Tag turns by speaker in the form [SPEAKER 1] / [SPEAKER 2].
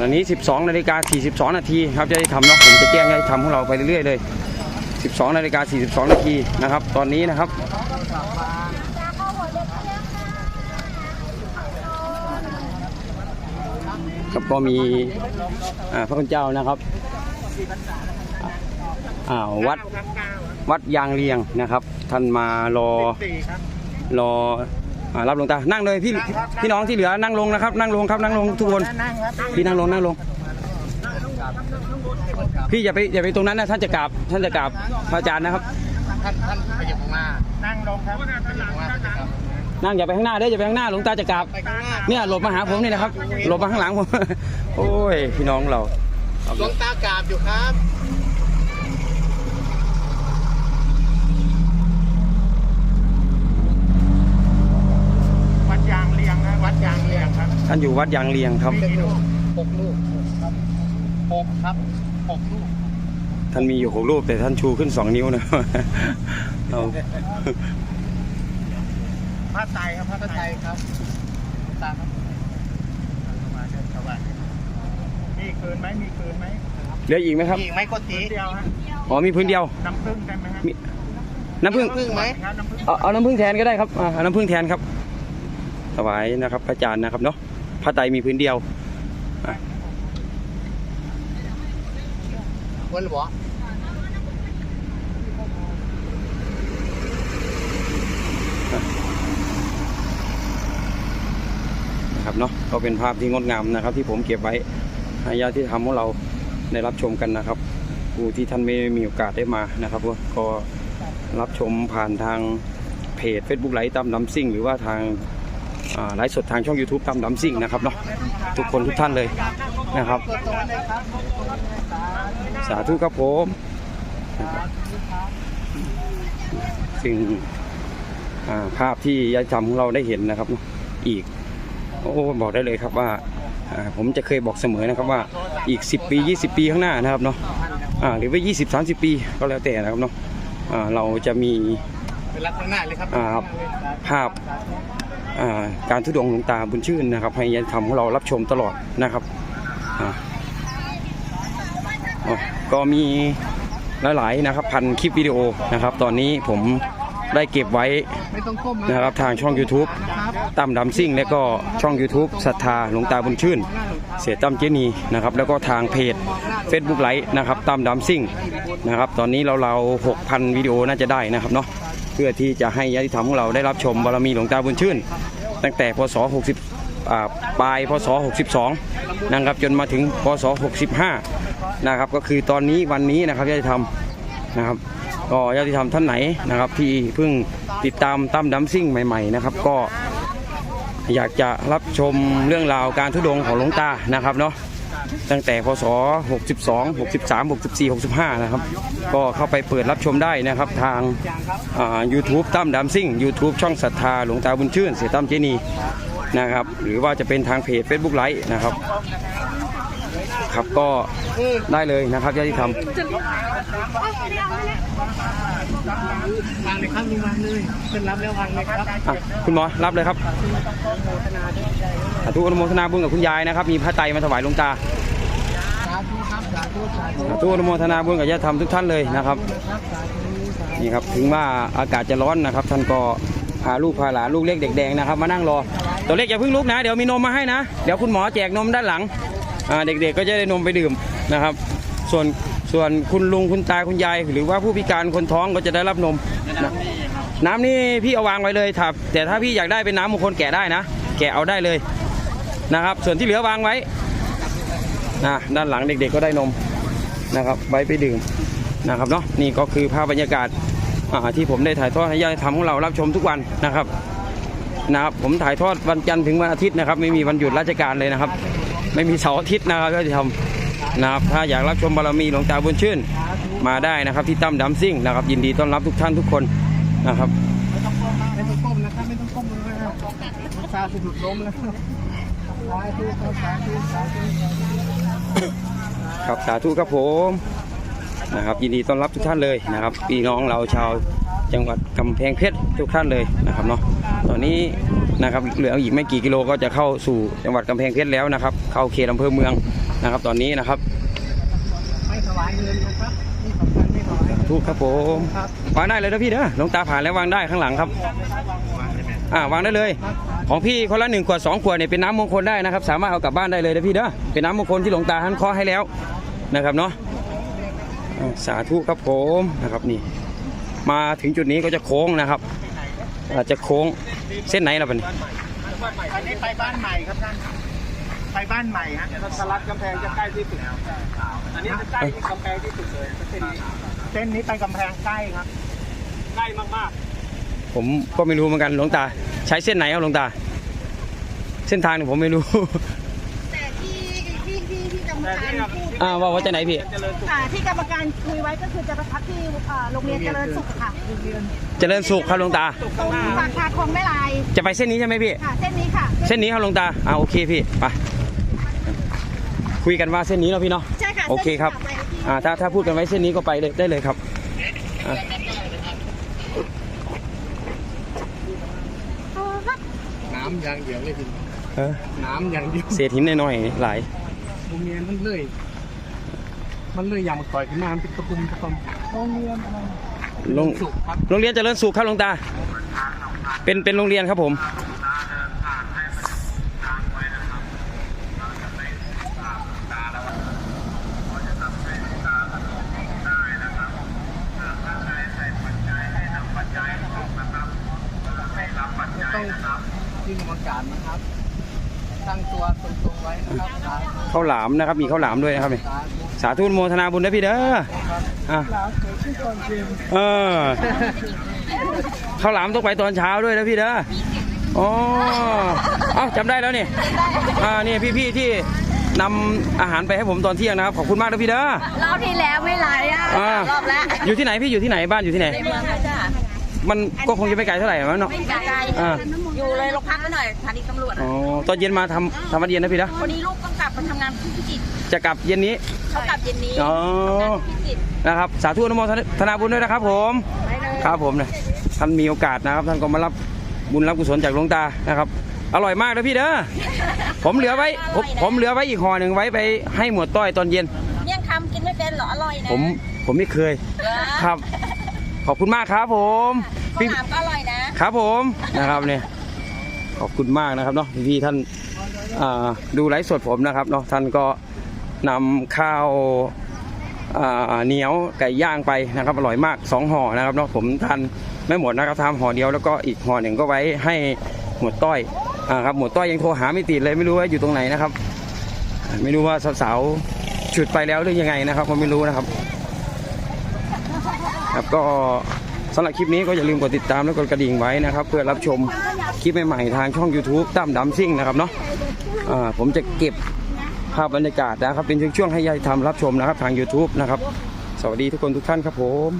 [SPEAKER 1] ขณะนี้ 12นาฬิกา42 นาทีครับจะได้ทำเนาะผมจะแจ้งให้ทำของเราไปเรื่อยๆเลย 12นาฬิกา42 นาทีนะครับ ตอนนี้นะครับครับก็มีพระคุณเจ้านะครับอ่าวัดวัดยางเรียงนะครับ ท่านมารอรอ อ่ารับหลวงตา นั่งเลยพี่พี่น้องที่เหลือนั่งลงนะครับ นั่งลงครับนั่งลงทุกคนพี่นั่งลงนั่งลง พี่อย่าไปอย่าไปตรงนั้นนะท่านจะกราบท่านจะกราบพระอาจารย์นะครับ
[SPEAKER 2] ท่านท่านไปอยู่ข้างหน้านั่งลงครับไปอยู่ข้างหน้าครับ
[SPEAKER 1] นั่งอย่าไปข้างหน้าเด้ออย่าไปข้างหน้าหลวงตาจะกราบ
[SPEAKER 2] ไปข้างหน้า
[SPEAKER 1] เนี่ยหลบมาหาผมนี่นะครับหลบมาข้างหลังผมโอ้ยพี่น้องเรา
[SPEAKER 2] หลวงตากราบอยู่ครับ วัดยางเรียงนะวัดยางเรียงครับ
[SPEAKER 1] ท่านอยู่วัดยางเรียงครับ
[SPEAKER 2] หกลูกหกลูกครับหกครับหกลูก
[SPEAKER 1] ท่านมีอยู่หกรูปแต่ท่านชูขึ้นสองนิ้วนะเรา
[SPEAKER 2] พระไตรครับพระไตรครับตาครับมาเชิญชาวบ้านมีคืนไหมมีคืนไหม
[SPEAKER 1] เหลืออีกไหมครับ
[SPEAKER 2] อีกไหมกดตีเดียวฮะ
[SPEAKER 1] อ๋อมีพื้นเดียว
[SPEAKER 2] น้ำผึ้งได้ไหมฮะ
[SPEAKER 1] มีน้ำผึ้ง
[SPEAKER 2] พึ่งไหมครับน้ำผึ้ง
[SPEAKER 1] เอาเอาน้ำผึ้งแทนก็ได้ครับอ่าเอาน้ำผึ้งแทนครับถวายนะครับพระอาจารย์นะครับเนาะ พระไตรมีพื้นเดียว
[SPEAKER 2] วันหรือเปล่า
[SPEAKER 1] นะครับเนาะก็เป็นภาพที่งดงามนะครับ ที่ผมเก็บไว้ให้ญาติที่ทำของเราได้รับชมกันนะครับผู้ที่ท่านไม่มีโอกาสได้มานะครับก็รับชมผ่านทางเพจ Facebook ไลฟ์ตามน้ำซิ่ง หรือว่าทางอ่า ไลฟ์สดทางช่อง YouTube ตามน้ำซิ่งนะครับเนาะทุกคนทุกท่านเลยนะครับ สาธุครับผมซึ่งอ่าภาพที่ญาติธรรมของเราได้เห็นนะครับเนาะอีกโอ้บอกได้เลยครับว่าอ่าผมจะเคยบอกเสมอนะครับว่าอีก 10 ปี 20 ปีข้างหน้านะครับเนาะอ่าหรือว่า 20 30 ปีก็แล้วแต่นะครับเนาะอ่าเราจะมี
[SPEAKER 2] เป็นลักษณะเลยครับ
[SPEAKER 1] อ่าภาพอ่า การทุดงหลวงตาบุญชื่นนะครับให้ยันธรรมของเรารับชมตลอดนะครับก็มีหลายๆนะครับพันคลิปวิดีโอนะครับ ตอนนี้ผมได้เก็บไว้นะครับทางช่อง YouTube ตั้มดำซิ่ง และก็ช่อง YouTube ศรัทธาหลวงตาบุญชื่น เสียตั้มเจนีนะครับแล้วก็ทางเพจ Facebook ไลฟ์นะครับตั้มดำซิ่งนะครับตอนนี้เราเรา6,000วิดีโอน่าจะได้นะครับเนาะ พื่อที่จะให้ญาติธรรมของเราได้รับชมบารมีหลวงตาบุญชื่น ตั้งแต่พศ 60ปลายพศ 62 นะครับจนมาถึงพศ 65 นะครับก็คือตอนนี้วันนี้นะครับญาติธรรมนะครับก็ญาติธรรมท่านไหนนะครับที่เพิ่งติดตามตั้มดัมซิ่งใหม่ๆนะครับก็อยากจะรับชมเรื่องราวการทุดงของหลวงตานะครับเนาะ ตั้งแต่พศ 62 63 64 65 นะครับ ก็เข้าไปเปิดรับชมได้นะครับทางยูทูบตั้มดัมซิ่ง YouTube ช่องศรัทธาหลวงตาบุญชื่น เสียตั้มเจนีนะครับ หรือว่าจะเป็นทางเพจ Facebook ไลฟ์นะครับ ครับก็ได้เลยนะครับญาติธรรม
[SPEAKER 2] วางเลยครับลุงวางเลยขึ้นรับแล้ววางเลยครับ
[SPEAKER 1] อะคุณหมอรับเลยครับสาธุอนุโมทนาบุญกับคุณยายนะครับ มีพระไตรมาถวายหลวงตา
[SPEAKER 2] สาธุครับสาธุสาธุ
[SPEAKER 1] สาธุอนุโมทนาบุญกับญาติธรรมทุกท่านเลยนะครับนี่ครับถึงว่าอากาศจะร้อนนะครับ ท่านก็พาลูกพาหลานลูกเล็กเด็กแดงนะครับ มานั่งรอตัวเล็กอย่าเพิ่งลุกนะ เดี๋ยวมีนมมาให้นะเดี๋ยวคุณหมอแจกนมด้านหลังเด็กๆก็จะได้นมไปดื่มนะครับ ส่วนส่วนคุณลุงคุณตาคุณยาย หรือว่าผู้พิการคนท้องก็จะได้รับนมนะน้ำนี่พี่เอาวางไว้เลยครับ แต่ถ้าพี่อยากได้เป็นน้ำมงคลแกะได้นะ แกะเอาได้เลยนะครับ ส่วนที่เหลือวางไว้ นะด้านหลังเด็กๆก็ได้นมนะครับไว้ไปดื่มนะครับเนาะนี่ก็คือภาพบรรยากาศที่ผมได้ถ่ายทอดให้ญาติธรรมของเรารับชมทุกวันนะครับนะครับผมถ่ายทอดวันจันทร์ถึงวันอาทิตย์นะครับ ไม่มีวันหยุดราชการเลยนะครับ ไม่มีเสาร์อาทิตย์นะครับญาติธรรมนะครับถ้าอยากรับชมบารมีหลวงตาบุญชื่นมาได้นะครับ ที่ตั้มดำซิ่งนะครับ ยินดีต้อนรับทุกท่านทุกคนนะครับ
[SPEAKER 2] ไม่ต้องก้มนะไม่ต้องก้มนะครับไม่ต้องก้มเลยนะครับตาสุดล้มแล้วสาธุสาธุสาธุ
[SPEAKER 1] ครับสาธุครับผมนะครับ ยินดีต้อนรับทุกท่านเลยนะครับพี่น้องเราชาวจังหวัดกำแพงเพชรทุกท่านเลยนะครับเนาะตอนนี้นะครับเหลืออีกไม่กี่กิโลก็จะเข้าสู่จังหวัดกำแพงเพชรแล้วนะครับ เข้าเขตอำเภอเมืองนะครับ ตอนนี้นะครับ
[SPEAKER 2] ไม่ถวายเงินนะครับนี่สำคัญไม่ถวายเงิน
[SPEAKER 1] ทุกครับผม
[SPEAKER 2] ครับ
[SPEAKER 1] วางได้เลยนะพี่เด้อหลวงตาผ่านแล้ววางได้ข้างหลังครับ อ่าวางได้เลย ของพี่คนละหนึ่งขวดสองขวดเนี่ยเป็นน้ำมงคลได้นะครับ สามารถเอากลับบ้านได้เลยนะพี่เด้อเป็นน้ำมงคลที่หลวงตาท่านเคาะให้แล้วนะครับเนาะอ่าสาธุครับผมนะครับนี่ มาถึงจุดนี้ก็จะโค้งนะครับ อาจจะโค้งเส้นไหนล่ะเป็น
[SPEAKER 2] อันนี้ไปบ้านใหม่ครับท่านไปบ้านใหม่ฮะสลัดกำแพงจะใกล้ที่สุดอันนี้จะใกล้กำแพงที่สุดเลยเส้นนี้เส้นนี้ไปกำแพงใกล้ครับใกล้มาก
[SPEAKER 1] ผมก็ไม่รู้เหมือนกันหลวงตา ใช้เส้นไหนครับหลวงตา เส้นทางเนี่ยผมไม่รู้
[SPEAKER 3] แต่ที่ที่ที่ที่กรรมการพูด
[SPEAKER 1] อ่าว่าว่าจะไหนพี่
[SPEAKER 2] ๆเจริญสุข
[SPEAKER 3] ค่ะที่กรรมการคุยไว้ก็คือจะไปพักที่อ่าโรงเรียนเจริญสุขค่ะ
[SPEAKER 1] เจริญสุขครับหลวงตา
[SPEAKER 3] ตรงปากคาคลองแม่ลาย
[SPEAKER 1] จะไปเส้นนี้ใช่ไหมพี่
[SPEAKER 3] ค่ะ เส้นนี้ค่ะ
[SPEAKER 1] เส้นนี้ครับหลวงตาอ่าโอเคพี่ไปคุยกันว่าเส้นนี้เนาะพี่เนาะ
[SPEAKER 3] ใช่ค่ะ
[SPEAKER 1] โอเคครับ
[SPEAKER 3] ส้นนี้ค่ะไปที่
[SPEAKER 1] อ่าถ้าถ้าพูดกันไว้เส้นนี้ก็ไปเลยได้เลยครับอะ
[SPEAKER 2] น้ำ อย่างเดียวเลยพี่
[SPEAKER 1] เออ
[SPEAKER 2] น้ำอย่างเดียว
[SPEAKER 1] เศษหินหน่อยๆหลาย
[SPEAKER 2] โรงเรียนมันเลย มันเลยยางมาต่อยขึ้นมามันเป็นตะกุมตะกุมโรงเรียนอะไร
[SPEAKER 1] โรง
[SPEAKER 2] สุขครับ
[SPEAKER 1] โรงเรียนเจริญสุขครับหลวงตา เป็นเป็นโรงเรียนครับผม
[SPEAKER 2] กรรมการนะครับ ตั้งตัวตรงๆไว้นะครับสาธุ
[SPEAKER 1] ข้าวหลามนะครับ มีข้าวหลามด้วยนะครับนี่
[SPEAKER 2] สาธุ
[SPEAKER 1] สาธุอนุโมทนาบุญนะพี่เด้ออะ
[SPEAKER 2] ลาเกิดขึ้นก่อนเกม
[SPEAKER 1] เออข้าวหลามต้องไปตอนเช้าด้วยนะพี่เด้ออ๋อเอ้าจำได้แล้วนี่อ่านี่พี่ๆที่นำอาหารไปให้ผมตอนเที่ยงนะครับขอบคุณมากนะพี่เด้อ
[SPEAKER 3] รอบที่แล้วไม่ไลฟ์อะ
[SPEAKER 1] อ่าร
[SPEAKER 3] อบแล้ว
[SPEAKER 1] อยู่ที่ไหนพี่อยู่ที่ไหนบ้านอยู่ที่ไหน
[SPEAKER 3] ในเมืองค่ะจ้า
[SPEAKER 1] มันก็คงจะไม่ไกลเท่าไหร่มั้งเนาะ
[SPEAKER 3] ไม่ไกล
[SPEAKER 1] อ่า
[SPEAKER 3] อยู่เลยโรงพักไว้หน่อยสถานีตำรวจ
[SPEAKER 1] อ๋อตอนเย็นมาทำทำวัดเย็นนะพี่นะ
[SPEAKER 3] วันนี้ลูกต้องกลับมาทำงานที่พิจิตร
[SPEAKER 1] จะกลับเย็นนี้
[SPEAKER 3] เขากลับเย็นนี้
[SPEAKER 1] อ๋อ
[SPEAKER 3] ทำงานที่พิจิตร
[SPEAKER 1] นะครับสาธุอนุโมทนาบุญด้วยนะครับ ผม
[SPEAKER 3] ไปเลย
[SPEAKER 1] ครับผมเนี่ยท่านมีโอกาสนะครับ ท่านก็มารับบุญรับกุศลจากหลวงตานะครับ อร่อยมากนะพี่เด้อผมเหลือไว้ผมผมเหลือไว้อีกห่อหนึ่งไว้ไปให้หมวดต้อยตอนเย็น
[SPEAKER 3] เมี่ยงคำกินไม่เป็นเหรออร่อยนะ
[SPEAKER 1] ผมผมไม่เคย
[SPEAKER 3] เหรอ
[SPEAKER 1] ครับ ขอบคุณมากครับผม
[SPEAKER 3] ข้าว
[SPEAKER 1] พี่
[SPEAKER 3] หลามก็อร่อยนะ
[SPEAKER 1] ครับผมนะครับเนี่ยขอบคุณมากนะครับเนาะพี่ๆท่านอ่าดูไลฟ์สดผมนะครับเนาะท่านก็นำข้าวอ่าเหนียวไก่ย่างไปนะครับอร่อยมากสองห่อนะครับเนาะผมทานไม่หมดนะครับทำห่อเดียวแล้วก็อีกห่อหนึ่งก็ไว้ให้หมวดต้อยอ่าครับหมวดต้อยยังโทรหาไม่ติดเลยไม่รู้ว่าอยู่ตรงไหนนะครับ ไม่รู้ว่าสาวๆฉุดไปแล้วหรือยังไงนะครับก็ไม่รู้นะครับ ครับก็สำหรับคลิปนี้ก็อย่าลืมกดติดตามและกดกระดิ่งไว้นะครับ เพื่อรับชมคลิปใหม่ๆทางช่อง YouTube ตั้มดำซิ่งนะครับเนาะผมจะเก็บภาพบรรยากาศนะครับ เป็นช่วงๆให้ยายทำรับชมนะครับทาง YouTube นะครับ สวัสดีทุกคนทุกท่านครับผม